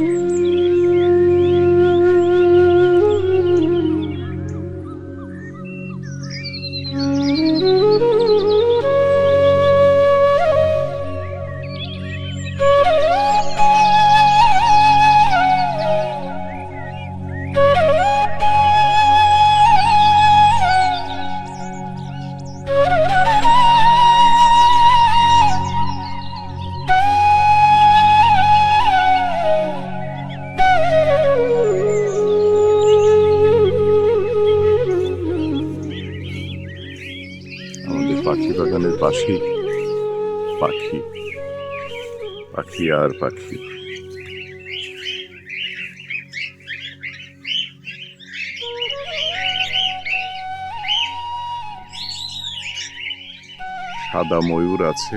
আমাদের পাখি পাখি পাখি আর পাখি। সাদা ময়ূর আছে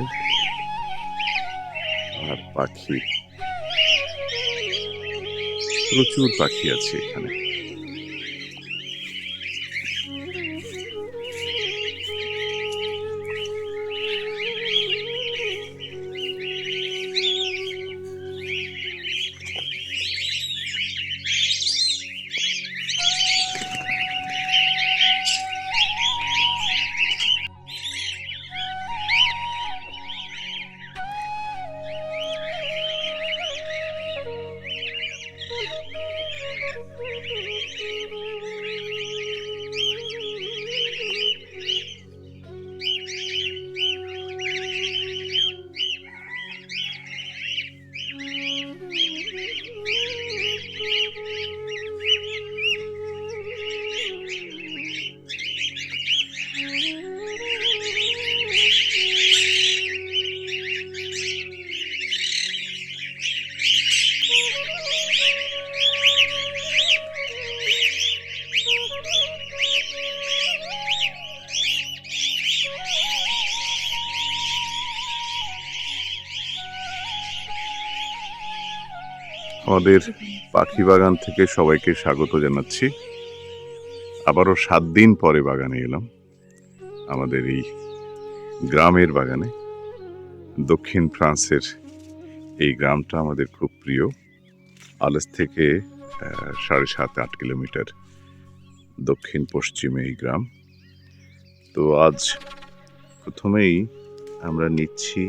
আর পাখি। প্রচুর পাখি আছে এখানে। আমাদের পাখি বাগান থেকে সবাইকে স্বাগত জানাচ্ছি। আবারও সাত দিন পরে বাগানে এলাম, আমাদের এই গ্রামের বাগানে। দক্ষিণ ফ্রান্সের এই গ্রামটা আমাদের খুব প্রিয়। আলেস থেকে সাড়ে সাত, আট কিলোমিটার দক্ষিণ পশ্চিমে এই গ্রাম। তো আজ প্রথমেই আমরা নিচ্ছি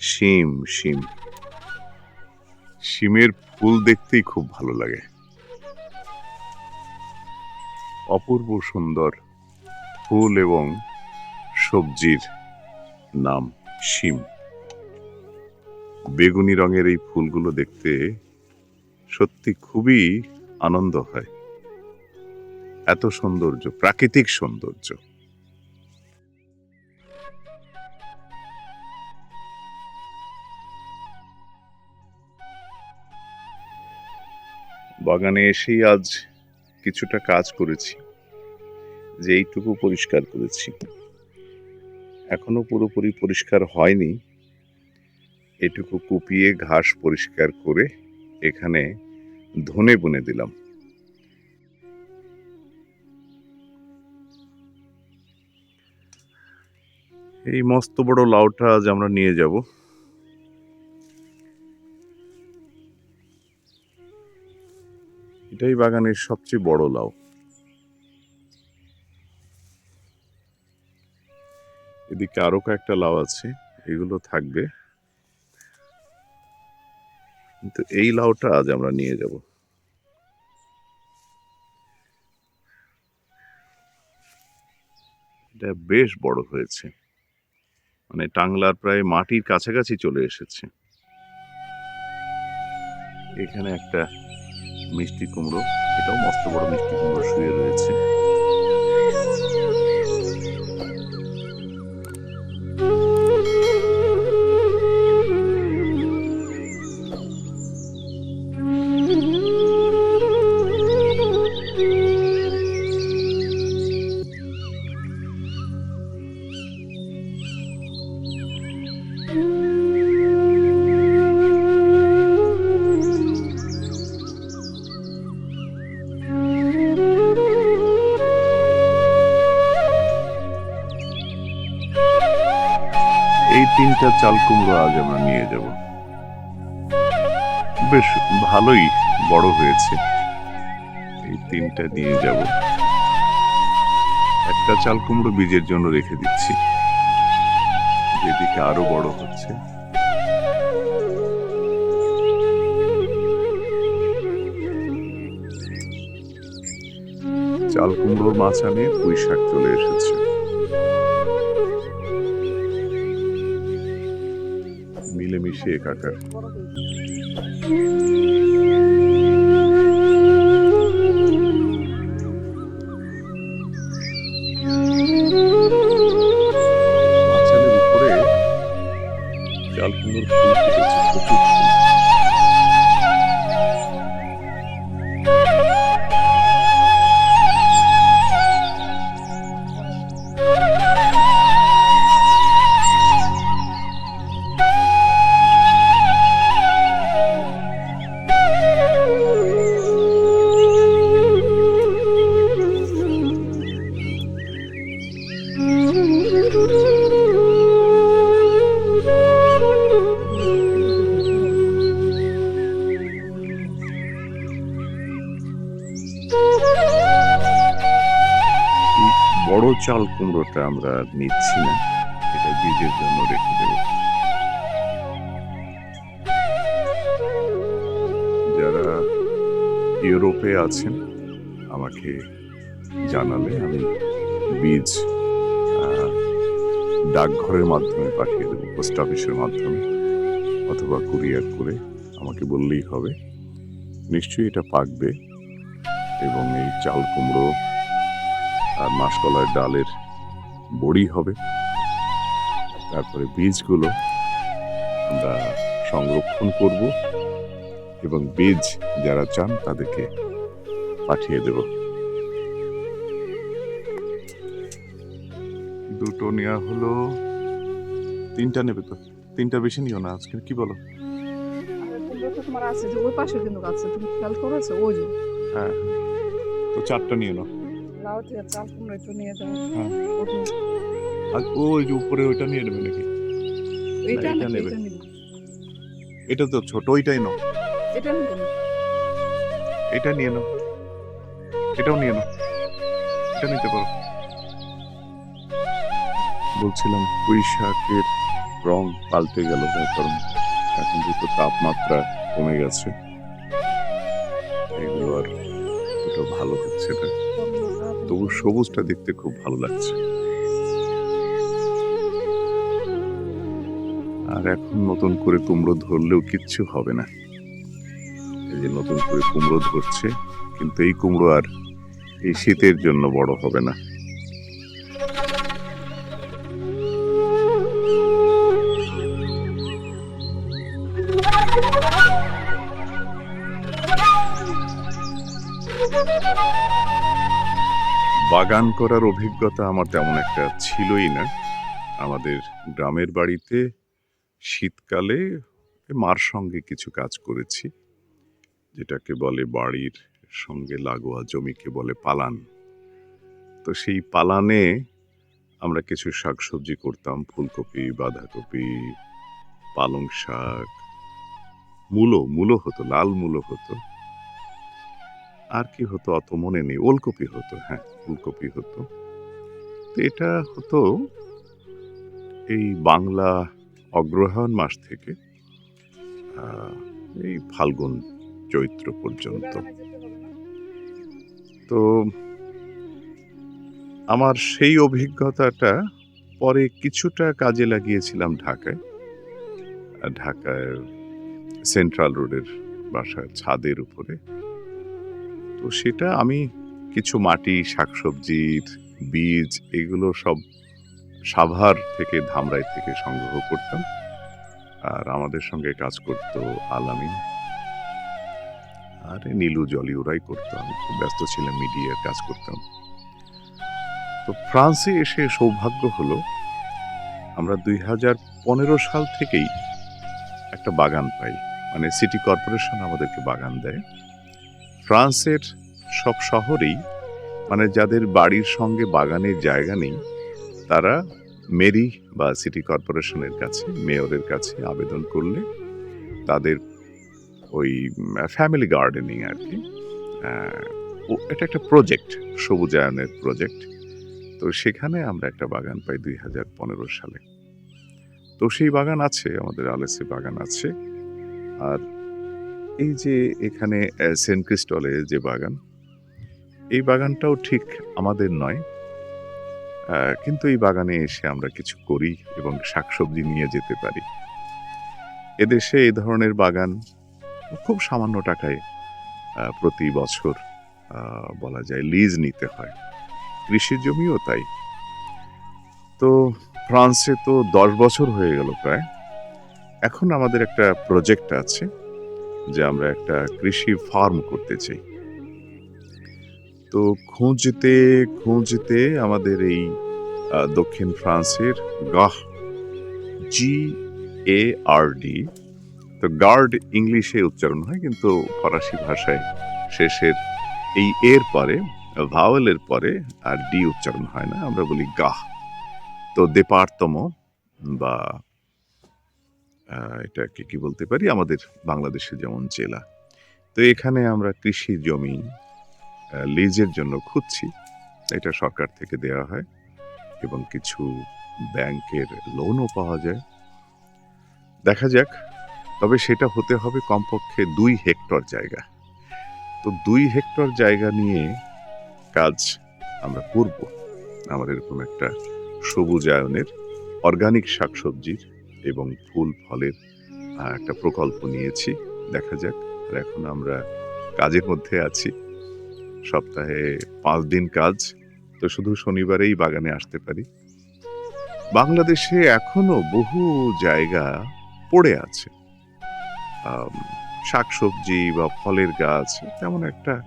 শিম শিম। শিমের ফুল দেখতেই খুব ভালো লাগে। অপূর্ব সুন্দর ফুল এবং সবজির নাম শিম। বেগুনি রঙের এই ফুলগুলো দেখতে সত্যি খুবই আনন্দ হয়। এত সৌন্দর্য, প্রাকৃতিক সৌন্দর্য। বাগানে এসেই আজ কিছুটা কাজ করেছি, যে এইটুকু পরিষ্কার করেছি। এখনও পুরোপুরি পরিষ্কার হয়নি। এটুকু কুপিয়ে ঘাস পরিষ্কার করে এখানে ধনে বুনে দিলাম। এই মস্ত বড় লাউটা আজ আমরা নিয়ে যাব। এটাই বাগানের সবচেয়ে বড় লাউ। এদিকে আরও কয়েকটা লাউ আছে, এগুলো থাকবে। কিন্তু এই লাউটা আজ আমরা নিয়ে যাব। এটা বেশ বড় হয়েছে। মানে টাংলার প্রায় মাটির কাছাকাছি চলে এসেছে। এখানে একটা মিষ্টি কুমড়ো। এটাও মস্ত বড় মিষ্টি কুমড়ো শুয়ে রয়েছে। চাল কুমড়ো আজ আমরা নিয়ে যাব। বেশ ভালোই বড় হয়েছে। এই তিনটা নিয়ে যাব। একটা চাল কুমড়ো বীজের জন্য রেখে দিচ্ছি। যেদিকে আরও বড় হচ্ছে। চাল কুমড়োর মাছা নিয়ে পুঁই শাক চলে এসেছে। একাকার মাছানের উপরে চাল ফুল চাল কুমড়োটা আমরা নিচ্ছি না। এটা বীজের জন্য রেখে দেব। যারা ইউরোপে আছেন, আমাকে জানালে আমি বীজ ডাকঘরের মাধ্যমে পাঠিয়ে দেবো, পোস্ট অফিসের মাধ্যমে অথবা কুরিয়ার করে আমাকে বললেই হবে। নিশ্চয়ই এটা পাকবে এবং এই চাল কুমড়ো আর মাসকলার ডালের বড়ি হবে। তারপরে বীজগুলো আমরা সংরক্ষণ করব এবং বীজ যারা চান তাদেরকে পাঠিয়ে দেব। দুটো নেওয়া হলো। তিনটা নেবে তো? তিনটা বেশি নিও না আজকে কি বলো? তোমার আছে যে ওই পাশে কিন্তু আছে তুমি খেয়াল করেছ? ওই যে। হ্যাঁ। তো চারটা নাও। লাউ দিয়ে চাল কুমড়ো একটু নিয়ে যাও হ্যাঁ। আর ওই যে উপরে ওইটা নিয়ে নেবে নাকি? এটা নেবে। এটা তো ছোট ওইটাই নাও। এটা নিয়ে নাও। এটাও নিয়ে নাও। এটা নিতে পারো। বলছিলাম পুঁই শাকের রং পাল্টে গেল তার কারণ এখন যেহেতু তাপমাত্রা কমে গেছে। দুটো ভালো হচ্ছে না। তবু সবুজটা দেখতে খুব ভালো লাগছে। আর এখন নতুন করে কুমড়ো ধরলেও কিচ্ছু হবে না। এই যে নতুন করে কুমড়ো ধরছে, কিন্তু এই কুমড়ো আর এই শীতের জন্য বড় হবে না। বাগান করার অভিজ্ঞতা আমার তেমন একটা ছিলই না। আমাদের গ্রামের বাড়িতে শীতকালে মার সঙ্গে কিছু কাজ করেছি, যেটাকে বলে বাড়ির সঙ্গে লাগোয়া জমিকে বলে পালান। তো সেই পালানে আমরা কিছু শাকসবজি করতাম, ফুলকপি, বাঁধাকপি, পালং শাক, মূলো মূলো হতো, লাল মূলো হতো। আর কি হতো? অত মনে নেই। ওলকপি হতো হ্যাঁ ফুলকপি হতো। তো এটা হতো এই বাংলা অগ্রহায়ণ মাস থেকে এই ফাল্গুন চৈত্র পর্যন্ত। তো আমার সেই অভিজ্ঞতাটা পরে কিছুটা কাজে লাগিয়েছিলাম ঢাকায়। ঢাকায় সেন্ট্রাল রোডের বাসার ছাদের উপরে। তো সেটা আমি কিছু মাটি শাকসবজির বীজ এগুলো সব সাভার থেকে, ধামরাই থেকে সংগ্রহ করতাম। আর আমাদের সঙ্গে কাজ করতো আলামিন। আর নীলু জলি ওরাই করতো, আমি খুব ব্যস্ত ছিলাম মিডিয়ার কাজ করতাম। তো ফ্রান্সে এসে সৌভাগ্য হলো, আমরা দুই হাজার পনেরো সাল থেকেই একটা বাগান পাই। মানে সিটি কর্পোরেশন আমাদেরকে বাগান দেয়। ফ্রান্সের সব শহরেই মানে যাদের বাড়ির সঙ্গে বাগানের জায়গা নেই, তারা মেরি বা সিটি কর্পোরেশনের কাছে, মেয়রের কাছে আবেদন করলে তাদের ওই ফ্যামিলি গার্ডেনিং আর কি এটা একটা প্রজেক্ট, সবুজায়নের প্রজেক্ট। তো সেখানে আমরা একটা বাগান পাই দুই হাজার পনেরো সালে। তো সেই বাগান আছে, আমাদের আলেসি বাগান আছে। আর এই যে এখানে সেন্ট ক্রিস্টলে যে বাগান, এই বাগানটাও ঠিক আমাদের নয়। কিন্তু এই বাগানে এসে আমরা কিছু করি এবং শাকসবজি নিয়ে যেতে পারি। এদেশে এই ধরনের বাগান খুব সামান্য টাকায় প্রতি বছর বলা যায় লিজ নিতে হয়। কৃষি জমিও তাই। তো ফ্রান্সে তো দশ বছর হয়ে গেল প্রায়। এখন আমাদের একটা প্রজেক্ট আছে। যে আমরা একটা কৃষি ফার্ম করতে চাই। তো খুঁজতে খুঁজতে আমাদের এই দক্ষিণ ফ্রান্সের গাহ জি এ আর ডি তো গার্ড ইংলিশে উচ্চারণ হয় কিন্তু ফরাসি ভাষায় শেষের এই এর পরে, ভাওয়েলের পরে আর ডি উচ্চারণ হয় না, আমরা বলি গাহ। তো দেপার্তম বা এটাকে কি বলতে পারি? আমাদের বাংলাদেশে যেমন জেলা। তো এখানে আমরা কৃষি জমি লিজের জন্য খুঁজছি। এটা সরকার থেকে দেওয়া হয় এবং কিছু ব্যাংকের লোনও পাওয়া যায়। দেখা যাক, তবে সেটা হতে হবে কমপক্ষে দুই হেক্টর জায়গা। তো দুই হেক্টর জায়গা নিয়ে কাজ আমরা করব। আমার এরকম একটা সবুজায়নের অর্গানিক শাকসবজির এবং ফুল ফলের একটা প্রকল্প নিয়েছি। দেখা যাক। আর এখন আমরা কাজের মধ্যে আছি। সপ্তাহে পাঁচ দিন কাজ। তো শুধু শনিবারেই বাগানে আসতে পারি। বাংলাদেশে এখনও বহু জায়গা পড়ে আছে। শাকসবজি বা ফলের গাছ তেমন একটা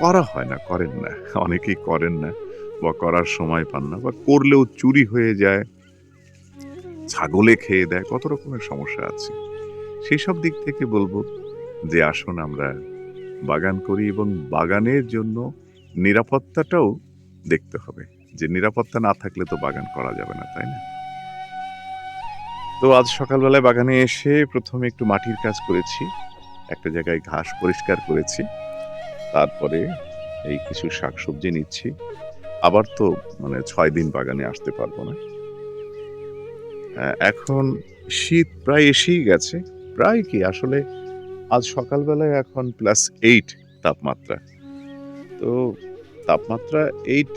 করা হয় না, করেন না। অনেকেই করেন না বা করার সময় পান না বা করলেও চুরি হয়ে যায়। ছাগলে খেয়ে দেয়, কত রকমের সমস্যা আছে। সেই সব দিক থেকে বলব যে আসুন আমরা বাগান করি এবং বাগানের জন্য নিরাপত্তাটাও দেখতে হবে। যে নিরাপত্তা না থাকলে তো বাগান করা যাবে না, তাই না? তো আজ সকালবেলায় বাগানে এসে প্রথমে একটু মাটির কাজ করেছি, একটা জায়গায় ঘাস পরিষ্কার করেছি, তারপরে এই কিছু শাকসবজি নিচ্ছি। আবার তো মানে ছয় দিন বাগানে আসতে পারব না। এখন শীত প্রায় এসেই গেছে। প্রায় কি? আসলে আজ সকালবেলায় এখন প্লাস এইট তাপমাত্রা। তো তাপমাত্রা এইট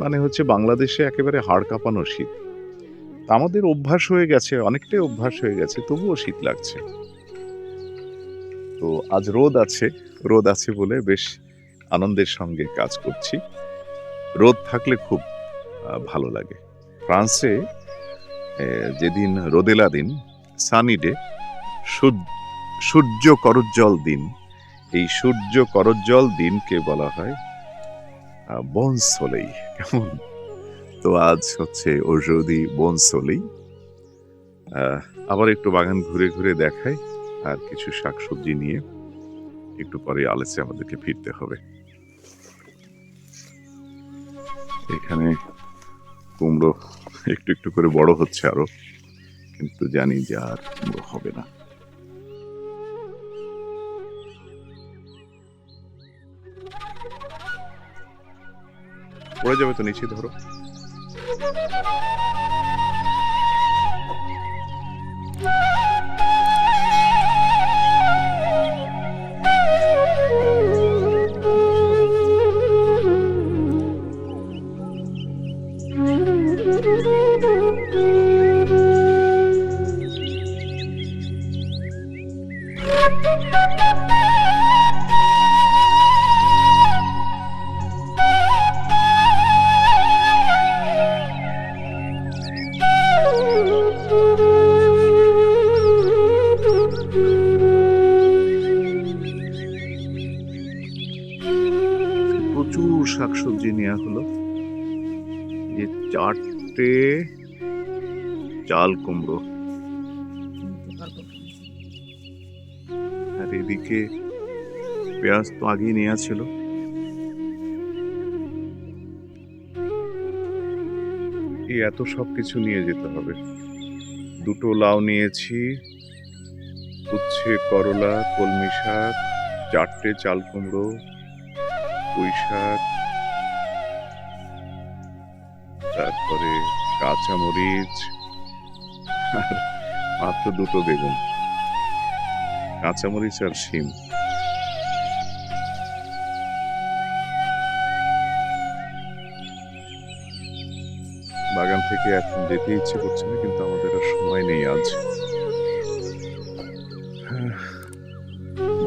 মানে হচ্ছে বাংলাদেশে একেবারে হাড় কাঁপানো শীত। আমাদের অভ্যাস হয়ে গেছে, অনেকটাই অভ্যাস হয়ে গেছে, তবুও শীত লাগছে। তো আজ রোদ আছে রোদ আছে বলে বেশ আনন্দের সঙ্গে কাজ করছি। রোদ থাকলে খুব ভালো লাগে। ফ্রান্সে যেদিন রোদেলা দিন সানি ডে সূর্য করজ্জ্বল দিন। এই সূর্য করজ্জ্বল দিনকে বলা হয় বন সোলেই। কেমন? তো আজ হচ্ছে ঔষধি বন সোলেই। আহ, আবার একটু বাগান ঘুরে ঘুরে দেখাই আর কিছু শাকসবজি নিয়ে একটু পরে আলেসে আমাদেরকে ফিরতে হবে। এখানে কুমড়ো একটু একটু করে বড় হচ্ছে আরও। কিন্তু জানি যে আর হবে না। পড়ে যাবে তো নিচে ধরো। নেওয়া হলো যে চারটে চাল কুমড়ো। আর এদিকে পেঁয়াজ তো আগেই নেওয়া ছিল এত সব কিছু নিয়ে যেতে হবে। দুটো লাউ নিয়েছি, উচ্ছে, করলা, কলমি শাক, চারটে চাল কুমড়ো, পুঁই শাক তারপরে কাঁচামরিচ আর মাত্র দুটো বেগুন। কাঁচামরিচ আর শিম। বাগান থেকে এখন যেতে ইচ্ছে করছে না, কিন্তু আমাদের আর সময় নেই আজ।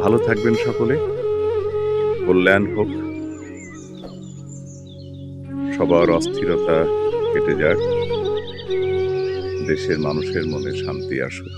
ভালো থাকবেন সকলে। কল্যাণ হোক। সবার অস্থিরতা কেটে যাক। দেশের মানুষের মনে শান্তি আসুক